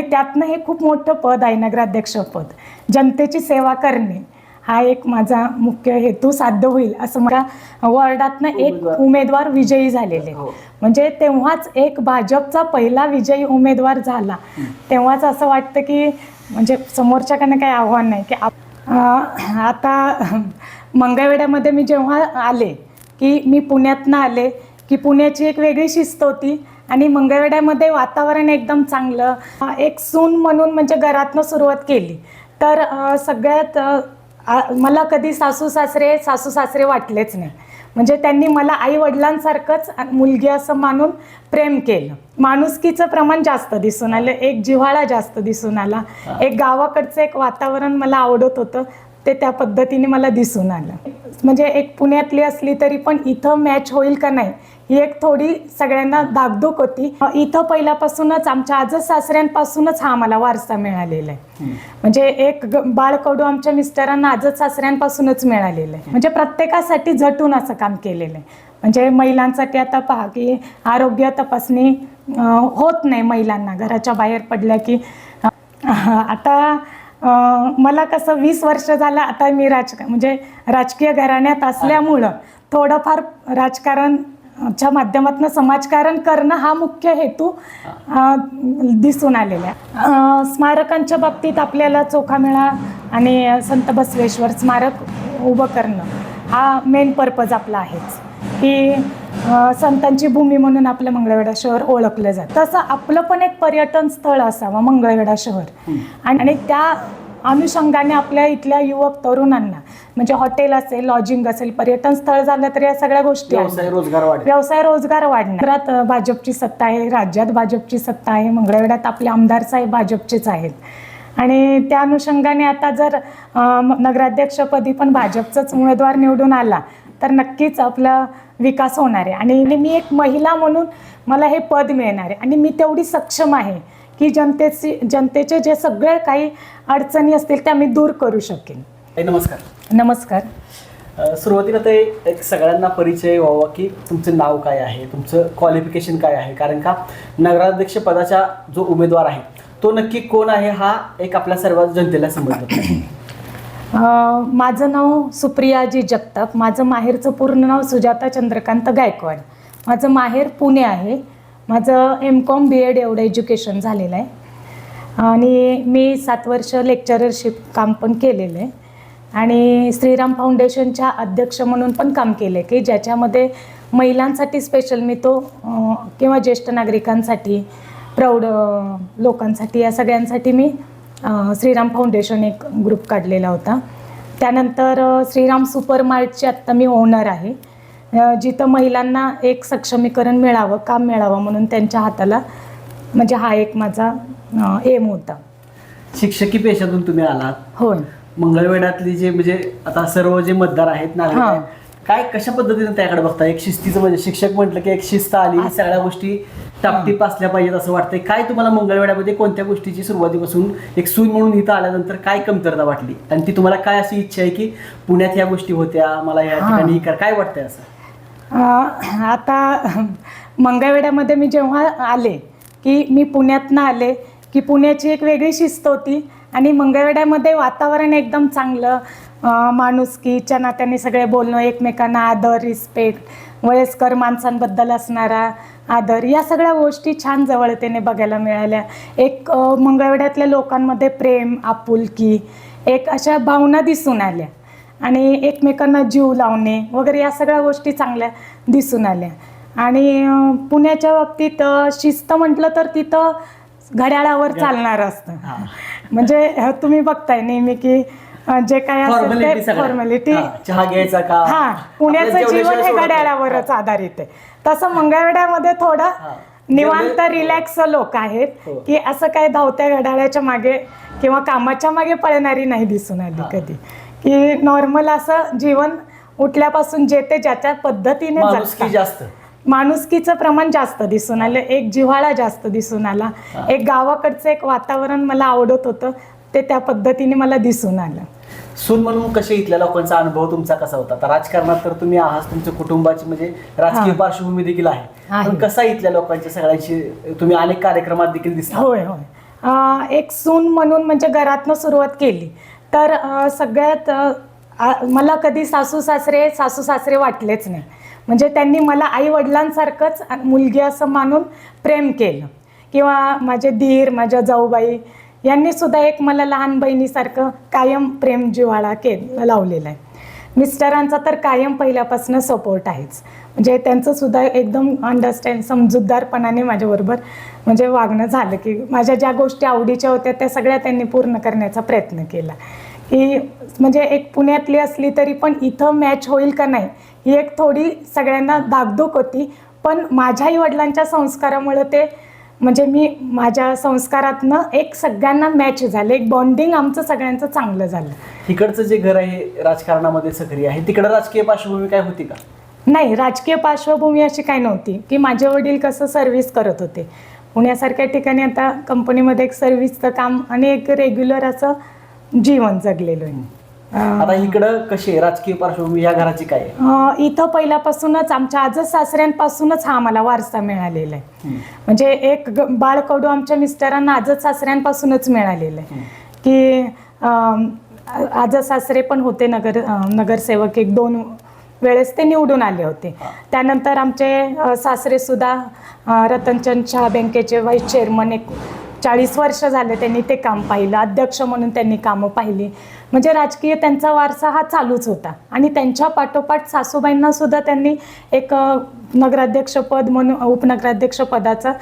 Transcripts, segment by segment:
आणि त्यातनं हे खूप मोठं पद आहे नगराध्यक्ष पद. जनतेची सेवा करणे हा एक माझा मुख्य हेतू साध्य होईल असं मला वॉर्डातनं एक उमेदवार. विजयी झालेले. हो. म्हणजे तेव्हाच एक भाजपचा पहिला विजयी उमेदवार झाला. तेव्हाच असं वाटतं की म्हणजे समोरच्याकडनं काही आव्हान नाही की आता मंगळवेड्यामध्ये मी जेव्हा आले की मी पुण्यातनं आले की पुण्याची एक वेगळी शिस्त होती. आणि मंगळवेड्यामध्ये वातावरण एकदम चांगलं. एक सून म्हणून म्हणजे घरातनं सुरुवात केली. तर सगळ्यात मला कधी सासू सासरे सासू सासरे वाटलेच नाही. म्हणजे त्यांनी मला आई वडिलांसारखंच मुलगी असं मानून प्रेम केलं. माणुसकीचं प्रमाण जास्त दिसून आलं. एक जिव्हाळा जास्त दिसून आला. एक गावाकडचं एक वातावरण मला आवडत होतं. ते त्या पद्धतीने मला दिसून आलं. म्हणजे एक पुण्यातली असली तरी पण इथं मॅच होईल का नाही ही एक थोडी सगळ्यांना धाकधूक होती. इथं पहिल्यापासूनच आमच्या आजच सासऱ्यांपासूनच हा मला वारसा मिळालेला आहे. म्हणजे एक बाळकडू आमच्या मिस्टरांना आजच सासऱ्यांपासूनच मिळालेलं आहे. म्हणजे प्रत्येकासाठी झटून असं काम केलेलं आहे. म्हणजे महिलांसाठी आता पहा की आरोग्य तपासणी होत नाही महिलांना. घराच्या बाहेर पडल्या की आता मला कसं वीस वर्ष झालं आता मी राज म्हणजे राजकीय घराण्यात असल्यामुळं थोडंफार राजकारण च्या माध्यमातून समाजकारण करणं हा मुख्य हेतू दिसून आलेला आहे. स्मारकांच्या बाबतीत आपल्याला चोखामेळा आणि संत बसवेश्वर स्मारक उभं करणं हा मेन पर्पज आपला आहेच. की संतांची भूमी म्हणून आपलं मंगळवेढा शहर ओळखलं जातं. तसं आपलं पण एक पर्यटन स्थळ असावं मंगळवेढा शहर. आणि त्या अनुषंगाने आपल्या इथल्या युवक तरुणांना म्हणजे हॉटेल असेल लॉजिंग असेल पर्यटन स्थळ झालं तर या सगळ्या गोष्टी आहेत. व्यवसाय रोजगार वाढेल. व्यवसाय रोजगार वाढणार. भाजपची सत्ता आहे राज्यात भाजपची सत्ता आहे मंगळवेढ्यात आपले आमदार साहेब भाजपचेच आहेत. आणि त्या अनुषंगाने आता जर नगराध्यक्षपदी पण भाजपचाच उमेदवार निवडून आला तर नक्कीच आपला विकास होणार आहे. आणि मी एक महिला म्हणून मला हे पद मिळणार आहे. आणि मी तेवढी सक्षम आहे की जनतेची जनतेचे जे सगळे काही अडचणी असतील त्या मी दूर करू शकेन. नमस्कार. नमस्कार. सुरुवातीला ते एक सगळ्यांना परिचय व्हावा की तुमचं नाव काय आहे तुमचं क्वालिफिकेशन काय आहे? कारण का नगराध्यक्ष पदाचा जो उमेदवार आहे तो नक्की कोण आहे हा एक आपल्या सर्व जनतेला. अ, माझं नाव सुप्रियाजी जगताप. माझं माहेरचं पूर्ण नाव सुजाता चंद्रकांत गायकवाड. माझं माहेर पुणे आहे. माझं एम कॉम बी एड एवढं एज्युकेशन झालेलं आहे. आणि मी सात वर्ष लेक्चररशिप काम पण केलेलं आहे. आणि श्रीराम फाउंडेशनच्या अध्यक्ष म्हणून पण काम केलं आहे की ज्याच्यामध्ये महिलांसाठी स्पेशल मी तो किंवा ज्येष्ठ नागरिकांसाठी प्रौढ लोकांसाठी या सगळ्यांसाठी मी श्रीराम फाउंडेशन एक ग्रुप काढलेला होता. त्यानंतर श्रीराम सुपर मार्टचे आत्ता मी ओनर आहे. जिथं महिलांना एक सक्षमीकरण मिळावं काम मिळावं म्हणून त्यांच्या हाताला म्हणजे हा एक माझा एम होता. शिक्षकी पेशातून तुम्ही आलात. होय मंगळवेढ्यातली जे म्हणजे आता सर्व जे मतदार आहेत हा. आहेत, काय कशा पद्धतीने त्याकडे बघता एक शिस्तीचं म्हणजे शिक्षक म्हटलं की एक शिस्त आली सगळ्या गोष्टी टापटीप असल्या पाहिजेत असं वाटतंय. काय तुम्हाला मंगळवेढ्यामध्ये कोणत्या गोष्टीची सुरुवातीपासून एक सून म्हणून इथं आल्यानंतर काय कमतरता वाटली? आणि ती तुम्हाला काय अशी इच्छा आहे की पुण्यात ह्या गोष्टी होत्या मला या. ठिकाणी कर काय वाटतंय असं? आता मंगळवेढ्यामध्ये मी जेव्हा आले की मी पुण्यातनं आले की पुण्याची एक वेगळी शिस्त होती आणि मंगळवेढ्यामध्ये वातावरण एकदम चांगलं माणुसकीच्या नात्याने सगळे बोलणं एकमेकांना आदर रिस्पेक्ट वयस्कर माणसांबद्दल असणारा आदर या सगळ्या गोष्टी छान जवळतेने बघायला मिळाल्या. एक अ, मंगळवेढ्यातल्या लोकांमध्ये प्रेम आपुलकी एक अशा भावना दिसून आल्या. आणि एकमेकांना जीव लावणे वगैरे या सगळ्या गोष्टी चांगल्या दिसून आल्या. आणि पुण्याच्या बाबतीत शिस्त म्हटलं तर तिथं घड्याळावर चालणार असतं. म्हणजे तुम्ही बघताय नेहमी की जे काय असेल फॉर्मॅलिटी ते फॉर्मॅलिटी चहा घ्यायचा का? हा पुण्याचं जीवन हे. घड्याळावरच आधारित आहे. तसं मंगळवेढ्यामध्ये थोडं हा. निवांत जेवढे- रिलॅक्स लोक आहेत हो. की असं काय धावत्या घड्याळाच्या मागे किंवा कामाच्या मागे पळणारी नाही दिसून आली हा. कधी. की नॉर्मल असं जीवन उठल्यापासून जे ते ज्याच्या पद्धतीने माणुसकी जगतात. जास्त. माणुसकीचं प्रमाण जास्त दिसून आलं. एक जिव्हाळा जास्त दिसून आला. हा. एक गावाकडचं एक वातावरण मला आवडत होतं. ते त्या पद्धतीने मला दिसून आलं. सून म्हणून कसे इथल्या लोकांचा अनुभव तुमचा कसा होता? राजकारणात तर तुम्ही आहात तुमच्या कुटुंबाची म्हणजे राजकीय. पार्श्वभूमी देखील आहे. पण कसा इथल्या लोकांच्या सगळ्यांची तुम्ही अनेक कार्यक्रमात देखील दिसता? होय होय. एक सून म्हणून म्हणजे घरातनं सुरुवात केली. तर सगळ्यात मला कधी सासू सासरे सासू सासरे वाटलेच नाही. म्हणजे त्यांनी मला आई वडिलांसारखंच मुलगी असं मानून प्रेम केलं. किंवा माझे धीर माझ्या जाऊबाई यांनी सुद्धा एक मला लहान बहिणीसारखं कायम प्रेम जिव्हाळा के लावलेला आहे. मिस्टरांचा तर कायम पहिल्यापासून सपोर्ट आहेच. म्हणजे त्यांचं सुद्धा एकदम अंडरस्टँड समजूतदारपणाने माझ्याबरोबर म्हणजे वागणं झालं की माझ्या ज्या गोष्टी आवडीच्या होत्या त्या सगळ्या त्यांनी पूर्ण करण्याचा प्रयत्न केला. की म्हणजे एक पुण्यातली असली तरी पण इथं मॅच होईल का नाही ही एक थोडी सगळ्यांना दागदूक होती. पण माझ्या आई वडिलांच्या संस्कारामुळे ते म्हणजे मी माझ्या संस्कारातनं एक सगळ्यांना मॅच झालं. एक बॉन्डिंग आमचं सगळ्यांचं चांगलं झालं. इकडचं जे घर आहे राजकारणामध्ये सक्रिय आहे तिकडं राजकीय पार्श्वभूमी काय होती का? नाही राजकीय पार्श्वभूमी अशी काही नव्हती. की माझे वडील कसं सर्व्हिस करत होते. पुण्यासारख्या ठिकाणी आता कंपनीमध्ये एक सर्व्हिसचं काम आणि एक रेग्युलर असं जीवन जगलेलो आहे. आता इकडं कशी आहे? राजकीय पार्श्वभूमी या घराची काय आहे? अं, इथं पहिल्यापासूनच आमच्या आजच सासऱ्यांपासूनच हा आम्हाला वारसा मिळालेला आहे. हम्म. म्हणजे एक ग- बाळकडू आमच्या मिस्टरांना आजच सासऱ्यांपासूनच मिळालेलं आहे. की अं, आजच सासरे पण होते नगर अं, नगरसेवक. एक दोन वेळेस ते निवडून आले होते. त्यानंतर आमचे सासरे सुद्धा रतनचंद शहा बँकेचे व्हाईस चेअरमन एक चाळीस वर्ष झाले त्यांनी ते काम पाहिलं. अध्यक्ष म्हणून त्यांनी कामं पाहिली. म्हणजे राजकीय त्यांचा वारसा हा चालूच होता. आणि त्यांच्या पाठोपाठ सासूबाईंना सुद्धा त्यांनी एक नगराध्यक्षपद म्हणून उपनगराध्यक्षपदाचा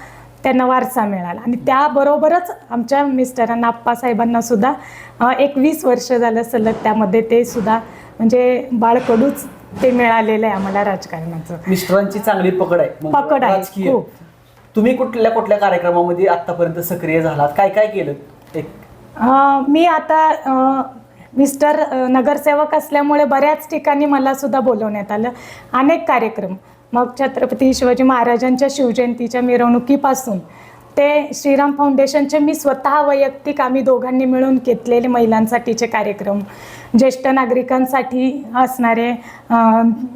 त्यांना वारसा मिळाला. आणि त्याबरोबरच आमच्या मिस्टरांना आप्पासाहेबांना सुद्धा एक वीस वर्ष झालं सलग त्यामध्ये ते सुद्धा म्हणजे बाळकडूच ते मिळालेलं आहे आम्हाला राजकारणाचं. मिस्टरांची चांगली पकड आहे. मग पकड आहे. तुम्ही कुठल्या कुठल्या कार्यक्रमामध्ये आतापर्यंत सक्रिय झालात? काय काय केलं? एक. मी आता मिस्टर नगरसेवक असल्यामुळे बऱ्याच ठिकाणी मला सुद्धा बोलवण्यात आलं. अनेक कार्यक्रम. मग छत्रपती शिवाजी महाराजांच्या शिवजयंतीच्या मिरवणुकीपासून ते श्रीराम फाउंडेशनचे मी स्वतः वैयक्तिक आम्ही दोघांनी मिळून घेतलेले महिलांसाठीचे कार्यक्रम. ज्येष्ठ नागरिकांसाठी असणारे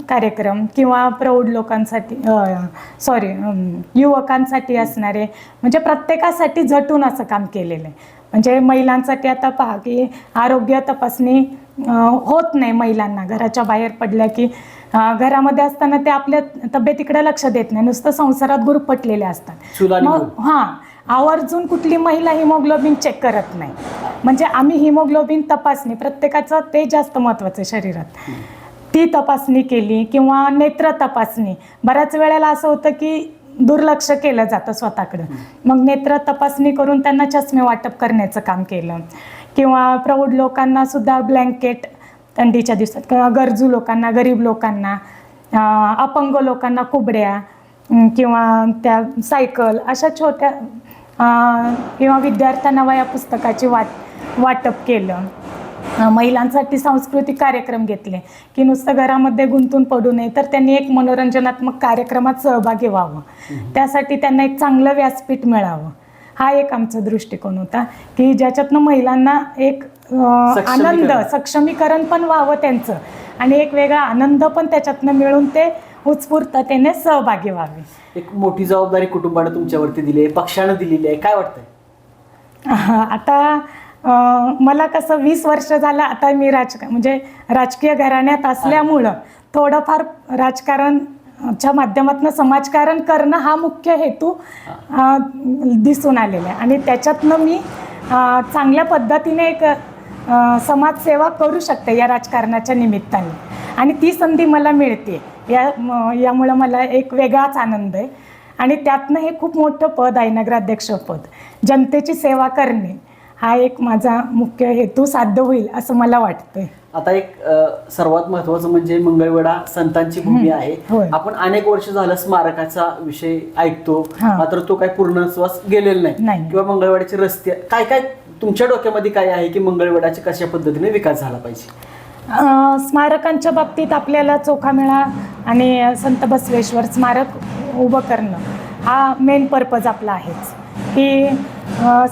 कार्यक्रम किंवा प्रौढ लोकांसाठी सॉरी युवकांसाठी असणारे म्हणजे प्रत्येकासाठी झटून असं काम केलेलं आहे. म्हणजे महिलांसाठी आता पहा की आरोग्य तपासणी होत नाही महिलांना. घराच्या बाहेर पडल्या की घरामध्ये असताना ते आपल्या तब्येतीकडे लक्ष देत नाही. नुसतं संसारात गुरफटलेले असतात. मग. हां आवर्जून कुठली महिला हिमोग्लोबिन चेक करत नाही. म्हणजे आम्ही हिमोग्लोबिन तपासणी प्रत्येकाचं ते जास्त महत्त्वाचं आहे शरीरात. ती तपासणी केली किंवा नेत्र तपासणी. बऱ्याच वेळेला असं होतं की दुर्लक्ष केलं जातं स्वतःकडं. मग नेत्र तपासणी करून त्यांना चष्मे वाटप करण्याचं काम केलं. किंवा प्रौढ लोकांना सुद्धा ब्लँकेट थंडीच्या दिवसात. किंवा गरजू लोकांना गरीब लोकांना अपंग लोकांना कुबड्या किंवा त्या सायकल अशा छोट्या किंवा विद्यार्थ्यांना वया पुस्तकाची वाट वाटप केलं. महिलांसाठी सांस्कृतिक कार्यक्रम घेतले. की नुसतं घरामध्ये गुंतून पडू नये तर त्यांनी एक मनोरंजनात्मक कार्यक्रमात सहभागी व्हावं. त्यासाठी त्यांना एक चांगलं व्यासपीठ मिळावं. हा एक आमचा दृष्टिकोन होता. की ज्याच्यातनं महिलांना एक. आनंद सक्षमीकरण पण व्हावं त्यांचं. आणि एक वेगळा आनंद पण त्याच्यातनं मिळून ते उत्स्फूर्ततेने सहभागी व्हावे. एक मोठी जबाबदारी कुटुंबानं तुमच्यावरती दिली आहे पक्षानं दिलेली आहे. काय वाटतंय? आता मला कसं वीस वर्ष झालं आता मी राज म्हणजे राजकीय घराण्यात असल्यामुळं थोडंफार राजकारणच्या माध्यमातून समाजकारण करणं हा मुख्य हेतू दिसून आलेला आहे. आणि त्याच्यातनं मी चांगल्या पद्धतीने एक समाजसेवा करू शकते या राजकारणाच्या निमित्ताने. आणि ती संधी मला मिळते. या यामुळं मला एक वेगळाच आनंद आहे. आणि त्यातनं हे खूप मोठं पद आहे नगराध्यक्षपद जनतेची सेवा करणे हा एक माझा मुख्य हेतू साध्य होईल असं मला वाटतंय. आता एक सर्वात महत्वाचं म्हणजे मंगळवेढा संतांची भूमी आहे. आपण अनेक वर्ष झालं स्मारकाचा विषय ऐकतो. मात्र तो काय पूर्णत्वास गेलेला नाही. किंवा मंगळवेढ्याचे रस्ते काय काय तुमच्या डोक्यामध्ये काय आहे की मंगळवेढाचे कशा पद्धतीने विकास झाला पाहिजे स्मारकांच्या बाबतीत आपल्याला चोखामेळा आणि संत बसवेश्वर स्मारक उभं करणं हा मेन पर्पज आपला आहेच की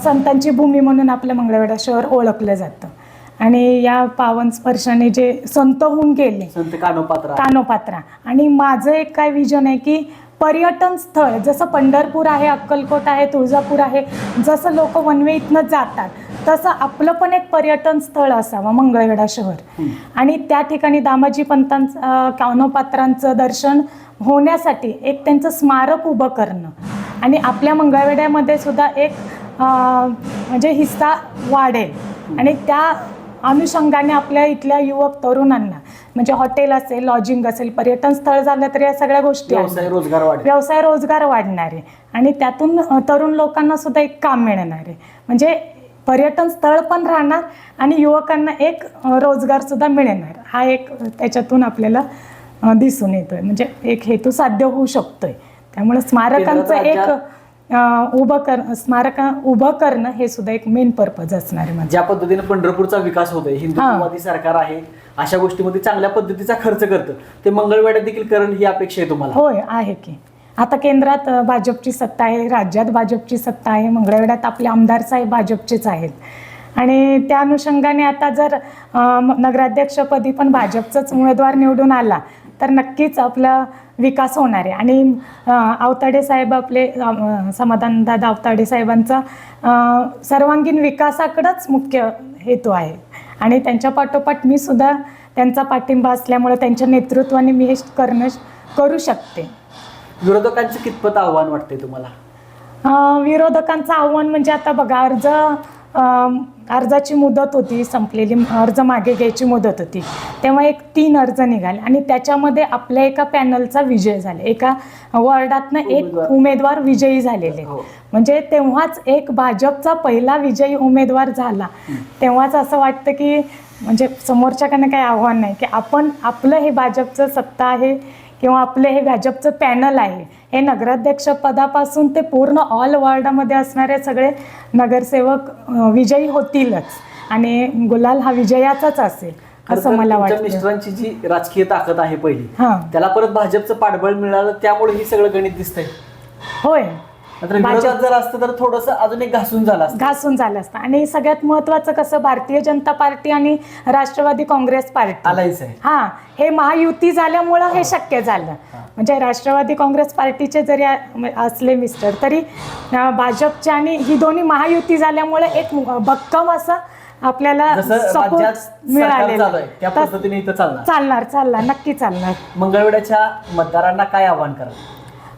संतांची भूमी म्हणून आपलं मंगळवेढा शहर ओळखलं जातं आणि या पावन स्पर्शाने जे संत होऊन गेले संत कानोपात्रा. कानोपात्रा. आणि माझं एक काय विजन आहे की पर्यटन स्थळ जसं पंढरपूर आहे अक्कलकोट आहे तुळजापूर आहे जसं लोक वनवे इथनं जातात तसं आपलं पण एक पर्यटन स्थळ असावं मंगळवेढा शहर. आणि त्या ठिकाणी दामाजी पंतांचं अं, कान्होपात्रांचं दर्शन होण्यासाठी एक त्यांचं स्मारक उभं करणं. आणि आपल्या मंगळवेढ्यामध्ये सुद्धा एक म्हणजे हिस्सा वाढेल. आणि त्या अनुषंगाने आपल्या इथल्या युवक तरुणांना म्हणजे हॉटेल असेल लॉजिंग असेल पर्यटन स्थळ झालं तर या सगळ्या गोष्टी. व्यवसाय रोजगार व्यवसाय रोजगार वाढणार आहे. आणि त्यातून तरुण लोकांना सुद्धा एक काम मिळणार आहे. म्हणजे पर्यटन स्थळ पण राहणार आणि युवकांना एक रोजगार सुद्धा मिळणार. हा एक त्याच्यातून आपल्याला दिसून येतोय. म्हणजे एक हेतू साध्य होऊ शकतोय. त्यामुळे स्मारकांचं एक उभं कर स्मारक उभं करणं हे सुद्धा एक मेन पर्पज असणार आहे माझं. ज्या पद्धतीने पंढरपूरचा विकास होतोय हिंदुत्ववादी सरकार आहे अशा गोष्टीमध्ये चांगल्या पद्धतीचा खर्च करतं. ते मंगळवेढ्यात देखील करण ही अपेक्षा आहे तुम्हाला? होय आहे की. आता केंद्रात अ, भाजपची सत्ता आहे राज्यात भाजपची सत्ता आहे मंगळवेढ्यात आपले आमदार साहेब भाजपचेच आहेत. आणि त्या अनुषंगाने आता जर अ, म- नगराध्यक्षपदी पण भाजपचाच उमेदवार निवडून आला तर नक्कीच आपला विकास होणार आहे. आणि अ, आवताडे साहेब आपले समाधान दादा आवताडे साहेबांचा सर्वांगीण विकासाकडंच मुख्य हेतू आहे. आणि त्यांच्या पाठोपाठ मी सुद्धा त्यांचा पाठिंबा असल्यामुळे त्यांच्या नेतृत्वाने मी हे करणं करू शकते. विरोधकांचं कितपत आव्हान वाटतंय तुम्हाला? विरोधकांचं आव्हान म्हणजे आता बघा अर्ज अर्जाची मुदत होती संपलेली अर्ज मागे घ्यायची मुदत होती. तेव्हा एक तीन अर्ज निघाले आणि त्याच्यामध्ये आपल्या एका पॅनलचा विजय झाला. एका वॉर्डातनं एक उमेदवार. विजयी झालेले. हो. म्हणजे तेव्हाच एक भाजपचा पहिला विजयी उमेदवार झाला. तेव्हाच असं वाटतं की म्हणजे समोरच्याकडनं काही आव्हान नाही की आपण आपलं हे भाजपचं सत्ता आहे किंवा आपलं हे भाजपचं पॅनल आहे हे नगराध्यक्ष पदापासून ते पूर्ण ऑल वॉर्डामध्ये असणारे सगळे नगरसेवक विजयी होतीलच. आणि गुलाल हा विजयाचाच असेल असं मला वाटतं. मिस्टरांची जी राजकीय ताकद आहे पहिली हां. त्याला परत भाजपचं पाठबळ मिळालं त्यामुळे ही सगळं गणित दिसतंय. होय. विरोधात जर असतं तर थोडस अजून एक घासून झालं असतं. घासून झालं असतं. आणि सगळ्यात महत्त्वाचं कसं भारतीय जनता पार्टी आणि राष्ट्रवादी काँग्रेस पार्टी. हा हे महायुती झाल्यामुळं हे शक्य झालं. म्हणजे राष्ट्रवादी काँग्रेस पार्टीचे जरी असले मिस्टर तरी अं, भाजपचे आणि ही दोन्ही महायुती झाल्यामुळे एक भक्कम असं आपल्याला सपोर्ट मिळालेला त्या पद्धतीने चालणार. चालणार नक्की चालणार. मंगळवेड्याच्या मतदारांना काय आव्हान करा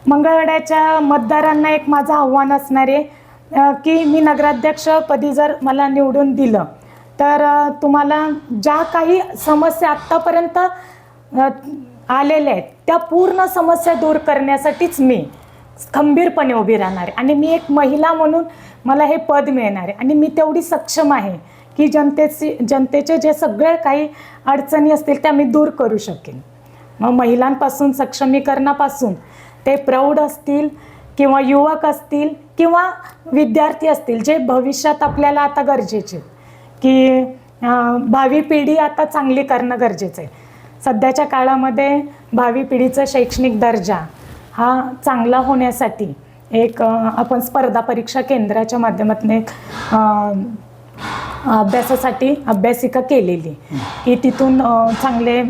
मंगळवाड्याच्या मतदारांना एक माझं आव्हान असणार आहे की मी नगराध्यक्षपदी जर मला निवडून दिलं तर तुम्हाला ज्या काही समस्या आत्तापर्यंत आलेल्या आहेत त्या पूर्ण समस्या दूर करण्यासाठीच मी खंबीरपणे उभी राहणार आहे. आणि मी एक महिला म्हणून मला हे पद मिळणार आहे. आणि मी तेवढी सक्षम आहे की जनतेची जनतेचे जे सगळे काही अडचणी असतील त्या मी दूर करू शकेन. मग महिलांपासून सक्षमीकरणापासून ते प्रौढ असतील किंवा युवक असतील किंवा विद्यार्थी असतील जे भविष्यात आपल्याला आता गरजेचे की भावी पिढी आता चांगली करणं गरजेचं आहे. सध्याच्या काळामध्ये भावी पिढीचा शैक्षणिक दर्जा हा चांगला होण्यासाठी एक आपण स्पर्धा परीक्षा केंद्राच्या माध्यमातून एक अभ्यासासाठी अभ्यासिका केलेली की तिथून चांगले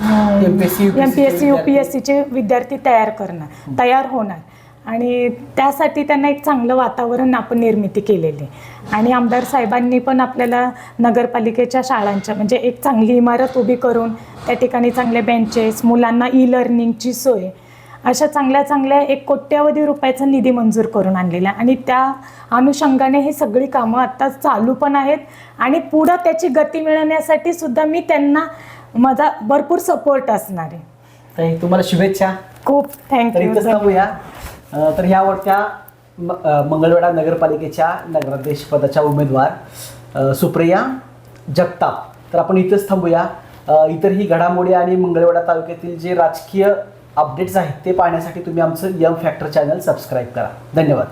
M P S C U P विद्यार्थी. एस सीचे विद्यार्थी तयार करणार तयार होणार. आणि त्यासाठी त्यांना एक चांगलं वातावरण आपण निर्मिती केलेली आणि आमदार साहेबांनी पण आपल्याला नगरपालिकेच्या शाळांच्या म्हणजे एक चांगली इमारत उभी करून त्या ठिकाणी चांगले बेंचेस मुलांना ई लर्निंगची सोय अशा चांगल्या चांगल्या एक कोट्यावधी रुपयाचा निधी मंजूर करून आणलेला आणि त्या अनुषंगाने ही सगळी कामं आता चालू पण आहेत. आणि पुढं त्याची गती मिळवण्यासाठी सुद्धा मी त्यांना माझा भरपूर सपोर्ट असणार आहे. ताई, तुम्हाला शुभेच्छा. खूप तर थँक्यू थांबूया. अं, तर ह्या वरच्या म- अं, मंगळवेढा नगरपालिकेच्या नगराध्यक्ष पदाच्या उमेदवार अं, सुप्रिया जगताप. तर आपण इथंच थांबूया. अं, इतरही घडामोडी आणि मंगळवेढा तालुक्यातील जे राजकीय अपडेट्स आहेत ते पाहण्यासाठी तुम्ही आमचं यम फॅक्टर चॅनल सबस्क्राईब करा. धन्यवाद.